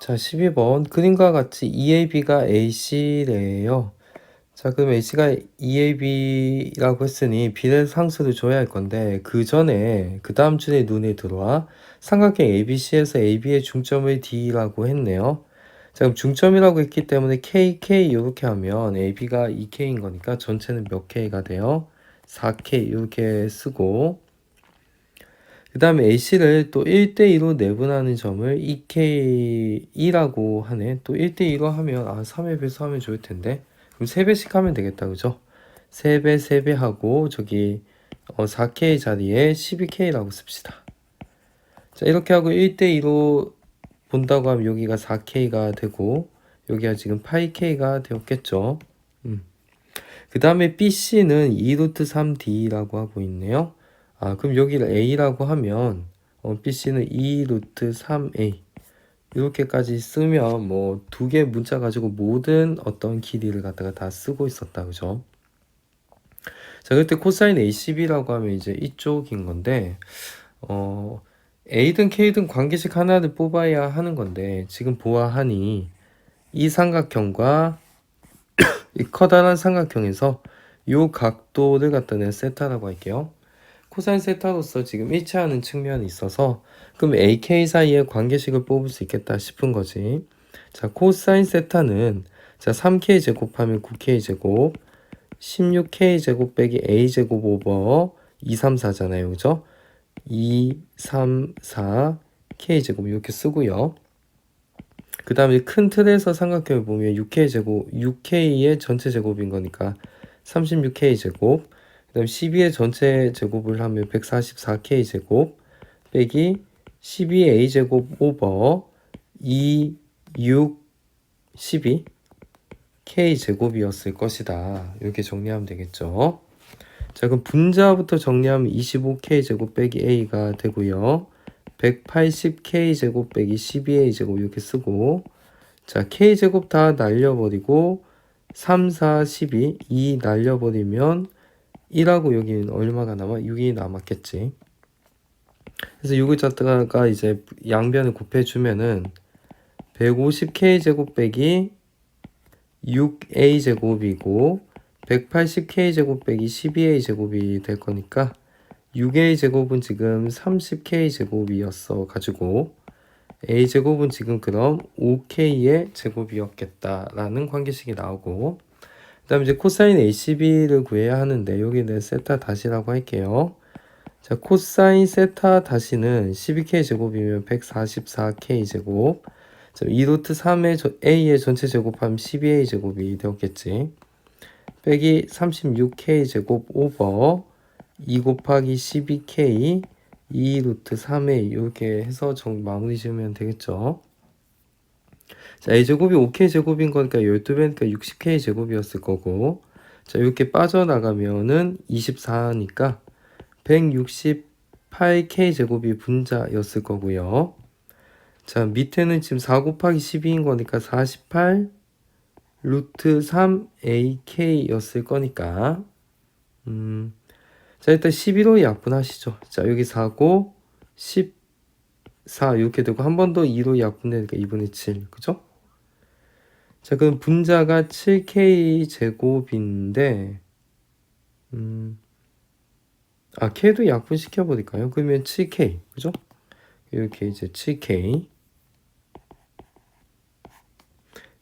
자, 12번. 그림과 같이 EAB가 AC래요. 자, 그럼 AC가 EAB라고 했으니 비례 상수를 줘야 할 건데, 그 전에, 그 다음 줄에 눈에 들어와 삼각형 ABC에서 AB의 중점을 D라고 했네요. 자, 그럼 중점이라고 했기 때문에 KK 이렇게 하면 AB가 2K인 거니까 전체는 몇 K가 돼요? 4K 이렇게 쓰고, 그 다음에 AC를 또 1대2로 내분하는 점을 2K2라고 하네. 또 1대2로 하면, 아, 3의 배수 하면 좋을 텐데. 그럼 3배씩 하면 되겠다. 그죠? 3배, 3배 하고, 저기, 어, 4K 자리에 12K라고 씁시다. 자, 이렇게 하고 1대2로 본다고 하면 여기가 4K가 되고, 여기가 지금 8K가 되었겠죠. 음. 그 다음에 BC는 2루트 3D라고 하고 있네요. 아, 그럼 여기를 A라고 하면 어, BC는 2 루트 3A 이렇게까지 쓰면 뭐 두 개 문자 가지고 모든 어떤 길이를 갖다가 다 쓰고 있었다 그죠? 자 그때 코사인 ACB라고 하면 이제 이쪽인 건데 어 A든 K든 관계식 하나를 뽑아야 하는 건데 지금 보아하니 이 삼각형과 이 커다란 삼각형에서 요 각도를 갖다 낸 세타라고 할게요. 코사인 세타로서 지금 일치하는 측면이 있어서 그럼 AK 사이의 관계식을 뽑을 수 있겠다 싶은 거지. 자, 코사인 세타는 자, 3K 제곱하면 9K 제곱, 16K 제곱 빼기 A 제곱 오버 2, 3, 4잖아요. 그죠? 2, 3, 4, K 제곱 이렇게 쓰고요. 그 다음에 큰 틀에서 삼각형을 보면 6K 제곱, 6K의 전체 제곱인 거니까 36K 제곱, 그 다음 12의 전체 제곱을 하면 144K 제곱 빼기 12A 제곱 오버 2, 6, 12 K 제곱이었을 것이다. 이렇게 정리하면 되겠죠. 자, 그럼 분자부터 정리하면 25K 제곱 빼기 A가 되고요. 180K 제곱 빼기 12A 제곱 이렇게 쓰고 자, K 제곱 다 날려버리고 3, 4, 12, 2 날려버리면 1하고 여기는 얼마가 남아? 6이 남았겠지. 그래서 6을 갖다가 이제 양변을 곱해주면은 150k 제곱 빼기 6a 제곱이고 180k 제곱 빼기 12a 제곱이 될 거니까 6a 제곱은 지금 30k 제곱이었어 가지고 a 제곱은 지금 그럼 5k의 제곱이었겠다라는 관계식이 나오고 그 다음 이제 코사인 ACB를 구해야 하는데 여기는 세타 다시라고 할게요. 자, 코사인 세타 다시는 12k 제곱이면 144k 제곱. 자, 2루트 3의 a의 전체 제곱하면 12a 제곱이 되었겠지. 빼기 36k 제곱 오버 2 곱하기 12k 2루트 3a 이렇게 해서 정 마무리 지으면 되겠죠. 자, a제곱이 5k 제곱인 거니까 12배니까 60k 제곱이었을 거고 자, 이렇게 빠져나가면은 24니까 168k 제곱이 분자였을 거고요. 자, 밑에는 지금 4 곱하기 12인 거니까 48 루트 3ak였을 거니까 음, 자, 일단 11로 약분하시죠. 자, 여기 4고 14 이렇게 되고 한 번 더 2로 약분되니까 2분의 7. 그죠? 자, 그럼 분자가 7k 제곱인데, 음, 아, k도 약분시켜 버릴까요? 그러면 7k, 그죠? 이렇게 이제 7k.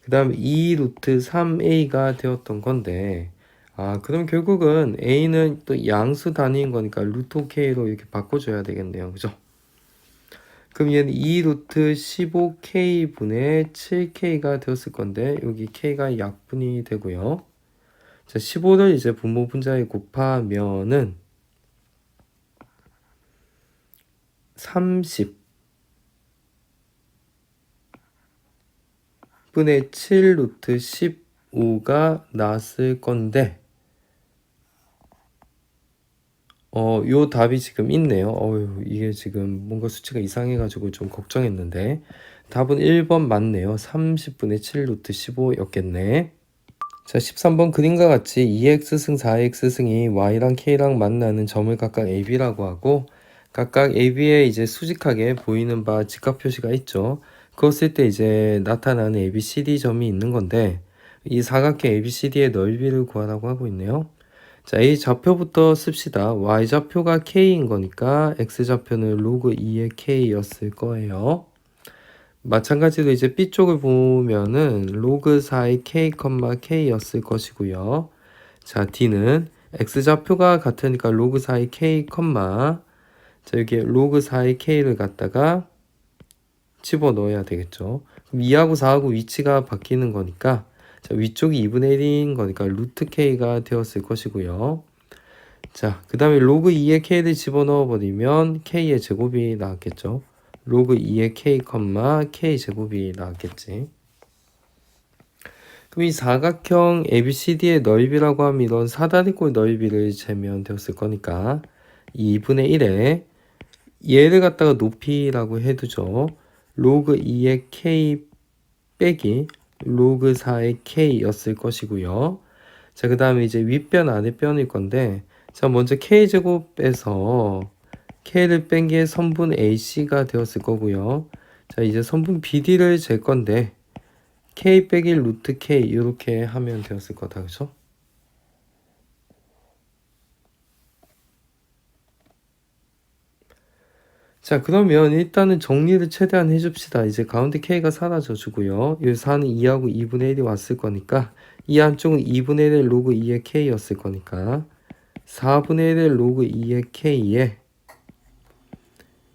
그 다음 2 루트 3a가 되었던 건데, 아, 그럼 결국은 a는 또 양수 단위인 거니까 루트 k로 이렇게 바꿔줘야 되겠네요. 그죠? 그럼 얘는 2 루트 15k 분의 7k가 되었을 건데 여기 k가 약분이 되고요. 자, 15를 이제 분모 분자에 곱하면은 30 분의 7 루트 15가 나왔을 건데 어, 요 답이 지금 있네요. 어휴, 이게 지금 뭔가 수치가 이상해가지고 좀 걱정했는데. 답은 1번 맞네요. 30분의 7 루트 15였겠네. 자, 13번 그림과 같이 2x승 4x승이 y랑 k랑 만나는 점을 각각 ab라고 하고, 각각 ab에 이제 수직하게 보이는 바 직각 표시가 있죠. 쓸때 이제 나타나는 ABCD 점이 있는 건데 이 사각형 ABCD의 넓이를 구하라고 하고 있네요. 자, A 좌표부터 씁시다. Y 좌표가 K인 거니까 X 좌표는 로그 2의 K였을 거예요. 마찬가지로 이제 B 쪽을 보면은 로그 4의 K, K였을 것이고요. 자, D는 X 좌표가 같으니까 로그 4의 K, 자, 여기에 로그 4의 K를 갖다가 집어 넣어야 되겠죠. 그럼 2하고 4하고 위치가 바뀌는 거니까 자, 위쪽이 2분의 1인 거니까 루트 K가 되었을 것이고요. 자, 그 다음에 로그 2의 K를 집어넣어 버리면 K의 제곱이 나왔겠죠. 로그 2의 K, K 제곱이 나왔겠지. 그럼 이 사각형 ABCD의 넓이라고 하면 이런 사다리꼴 넓이를 재면 되었을 거니까 2분의 1에 얘를 갖다가 높이라고 해두죠. 로그 2의 K 빼기 로그 4의 K였을 것이고요. 자, 그 다음에 이제 윗변 아랫변일 건데 자, 먼저 K제곱에서 K를 뺀 게 선분 AC가 되었을 거고요. 자, 이제 선분 BD를 잴 건데 K 빼기 루트 K 이렇게 하면 되었을 거다. 그죠? 자, 그러면 일단은 정리를 최대한 해줍시다. 이제 가운데 K가 사라져 주고요. 이 4는 2하고 2분의 1이 왔을 거니까 이 안쪽은 2분의 1의 로그 2의 K였을 거니까 4분의 1의 로그 2의 K에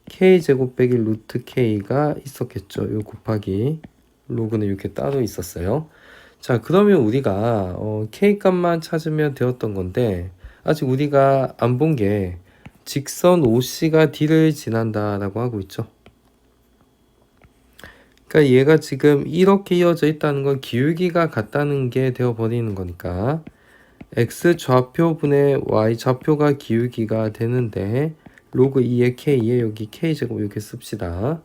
K제곱 빼기 루트 K가 있었겠죠. 요 곱하기 로그는 이렇게 따로 있었어요. 자, 그러면 우리가 어, K 값만 찾으면 되었던 건데 아직 우리가 안 본 게 직선 OC가 D를 지난다라고 하고 있죠. 그러니까 얘가 지금 이렇게 이어져 있다는 건 기울기가 같다는 게 되어 버리는 거니까 x 좌표분의 y 좌표가 기울기가 되는데 로그 2의 k에 여기 k제곱 이렇게 씁시다.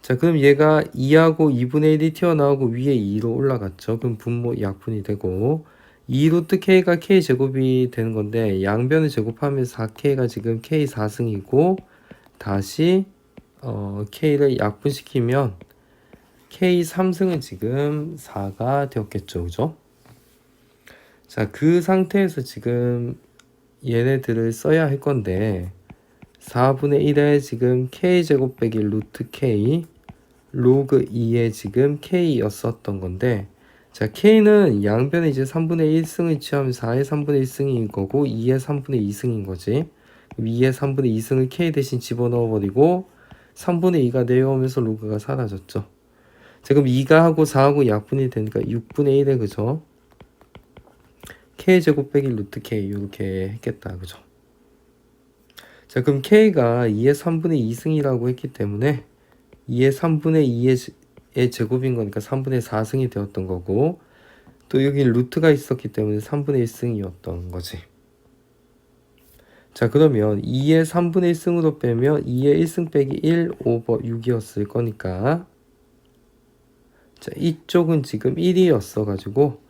자 그럼 얘가 2하고 2분의 1이 튀어나오고 위에 2로 올라갔죠. 그럼 분모 약분이 되고 2루트 k가 k 제곱이 되는 건데 양변을 제곱하면 4k가 지금 k 4승이고 다시 어, k를 약분시키면 k 3승은 지금 4가 되었겠죠. 그죠? 자, 그 상태에서 지금 얘네들을 써야 할 건데 4분의 1에 지금 k 제곱 빼기 루트 k 로그 2에 지금 k였었던 건데 자, K는 양변에 이제 3분의 1승을 취하면 4의 3분의 1승인 거고 2의 3분의 2승인 거지. 2의 3분의 2승을 K 대신 집어넣어 버리고 3분의 2가 내려오면서 로그가 사라졌죠. 자, 그럼 2가 하고 4하고 약분이 되니까 6분의 1에 그죠? K 제곱 빼기 루트 K 이렇게 했겠다. 그죠? 자, 그럼 K가 2의 3분의 2승이라고 했기 때문에 2의 3분의 2의 의 제곱인 거니까 3분의 4승이 되었던 거고 또 여기 루트가 있었기 때문에 3분의 1승이었던 거지. 자 그러면 2의 3분의 1승으로 빼면 2의 1승 빼기 1 오버 6이었을 거니까 자 이쪽은 지금 1이었어 가지고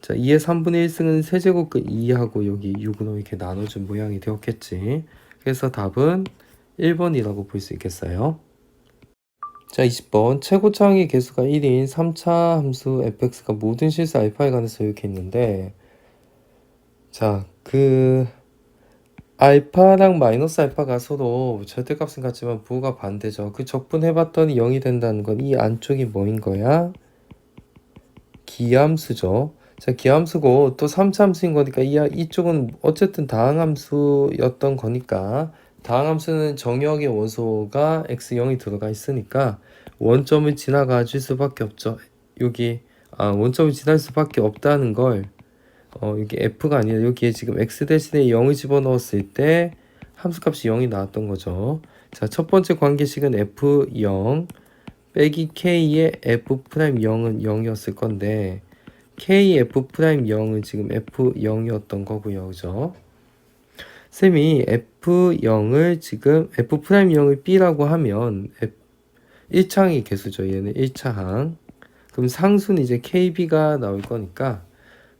자 2의 3분의 1승은 세제곱근 2하고 여기 6으로 이렇게 나눠준 모양이 되었겠지. 그래서 답은 1번이라고 볼 수 있겠어요. 자, 20번. 최고차항의 개수가 1인 3차 함수 fx가 모든 실수 알파에 관해서 이렇게 있는데, 자, 그, 알파랑 마이너스 알파가 서로 절대값은 같지만 부호가 반대죠. 그 적분해봤더니 0이 된다는 건 이 안쪽이 뭐인 거야? 기함수죠. 자, 기함수고 또 3차 함수인 거니까 이, 이쪽은 어쨌든 다항함수였던 거니까 다항 함수는 정역의 원소가 x0이 들어가 있으니까 원점을 지나가 줄 수밖에 없죠. 여기 아, 원점을 지날 수밖에 없다는 걸 어, 이게 f가 아니라 여기에 지금 x 대신에 0을 집어넣었을 때 함수값이 0이 나왔던 거죠. 자, 첫 번째 관계식은 f0 빼기 k의 f'0은 0이었을 건데 k f'0은 지금 f0이었던 거고요. 그죠? 쌤이 f0을 지금 f'0을 b라고 하면 1차항이 개수죠. 얘는 1차항. 그럼 상수는 이제 kb가 나올 거니까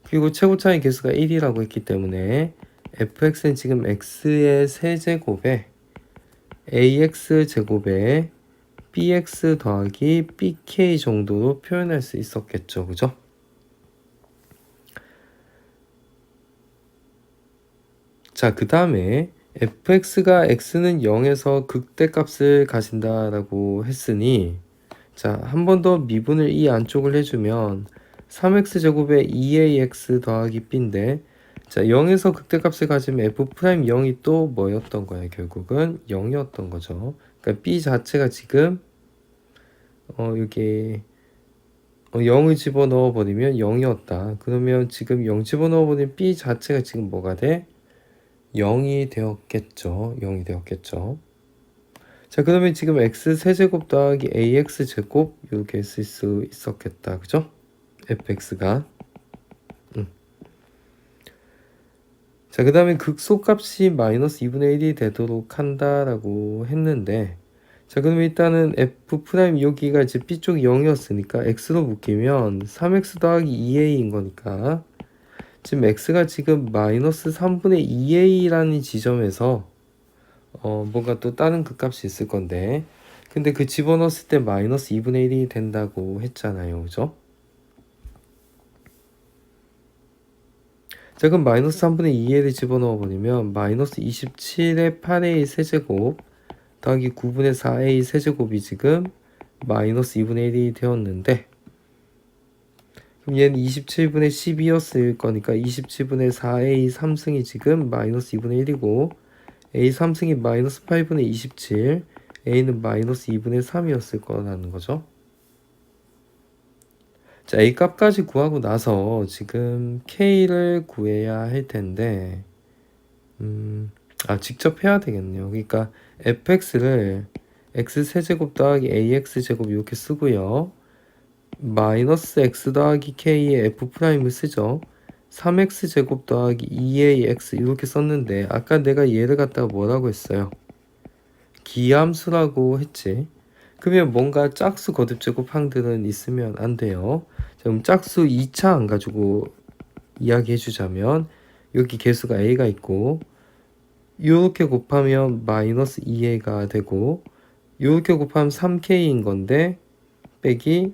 그리고 최고차의 개수가 1이라고 했기 때문에 fx는 지금 x의 세제곱에 ax 제곱에 bx 더하기 bk 정도로 표현할 수 있었겠죠. 그죠? 자, 그 다음에 fx가 x는 0에서 극대값을 가진다라고 했으니 자, 한 번 더 미분을 이 안쪽을 해주면 3x 제곱에 2ax 더하기 b인데 자, 0에서 극대값을 가지면 f 프라임 0이 또 뭐였던 거야? 결국은 0이었던 거죠. 그러니까 b 자체가 지금 어, 여기 어, 0을 집어넣어 버리면 0이었다. 그러면 지금 0 집어넣어 버리면 b 자체가 지금 뭐가 돼? 0이 되었겠죠. 0이 되었겠죠. 자, 그러면 지금 x 세제곱 더하기 ax 제곱 이렇게 쓸 수 있었겠다. 그죠? fx가 음. 자, 그 다음에 극소값이 마이너스 2분의 1이 되도록 한다라고 했는데 자, 그러면 일단은 f 프라임 여기가 이제 b 쪽이 0이었으니까 x로 묶이면 3x 더하기 2a인 거니까 지금 x가 지금 마이너스 3분의 2a라는 지점에서 어 뭔가 또 다른 극값이 있을 건데 근데 그 집어넣었을 때 마이너스 2분의 1이 된다고 했잖아요 그죠? 자 그럼 마이너스 3분의 2a를 집어넣어 버리면 마이너스 27의 8a 세제곱 더하기 9분의 4a 세제곱이 지금 마이너스 2분의 1이 되었는데 그럼 얘는 27분의 12였을 거니까 27분의 4a 3승이 지금 마이너스 2분의 1이고 a 3승이 마이너스 8분의 27 a는 마이너스 2분의 3이었을 거라는 거죠. 자, a 값까지 구하고 나서 지금 k를 구해야 할 텐데 음, 아 직접 해야 되겠네요. 그러니까 fx를 x 세제곱 더하기 ax 제곱 이렇게 쓰고요. 마이너스 x 더하기 k의 f 프라임을 쓰죠. 3x 제곱 더하기 2ax 이렇게 썼는데 아까 내가 얘를 갖다가 뭐라고 했어요? 기함수라고 했지. 그러면 뭔가 짝수 거듭 제곱 항들은 있으면 안 돼요. 자, 그럼 짝수 2차 안 가지고 이야기해 주자면 여기 개수가 a가 있고 이렇게 곱하면 마이너스 2a가 되고 이렇게 곱하면 3k인 건데 빼기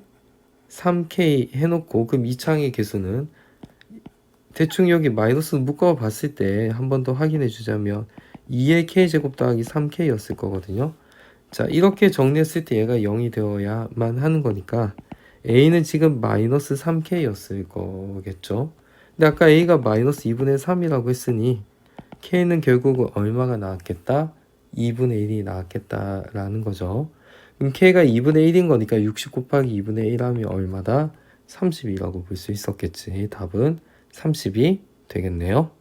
3k 해놓고 그럼 이 창의 개수는 대충 여기 마이너스 묶어 봤을 때 한 번 더 확인해 주자면 2의 k 제곱 더하기 3k였을 거거든요. 자 이렇게 정리했을 때 얘가 0이 되어야만 하는 거니까 a는 지금 마이너스 3k였을 거겠죠. 근데 아까 a가 마이너스 2분의 3이라고 했으니 k는 결국 얼마가 나왔겠다? 2분의 1이 나왔겠다라는 거죠. 그럼 k가 2분의 1인 거니까 60 곱하기 2분의 1 하면 얼마다? 32라고 볼 수 있었겠지. 답은 30이 되겠네요.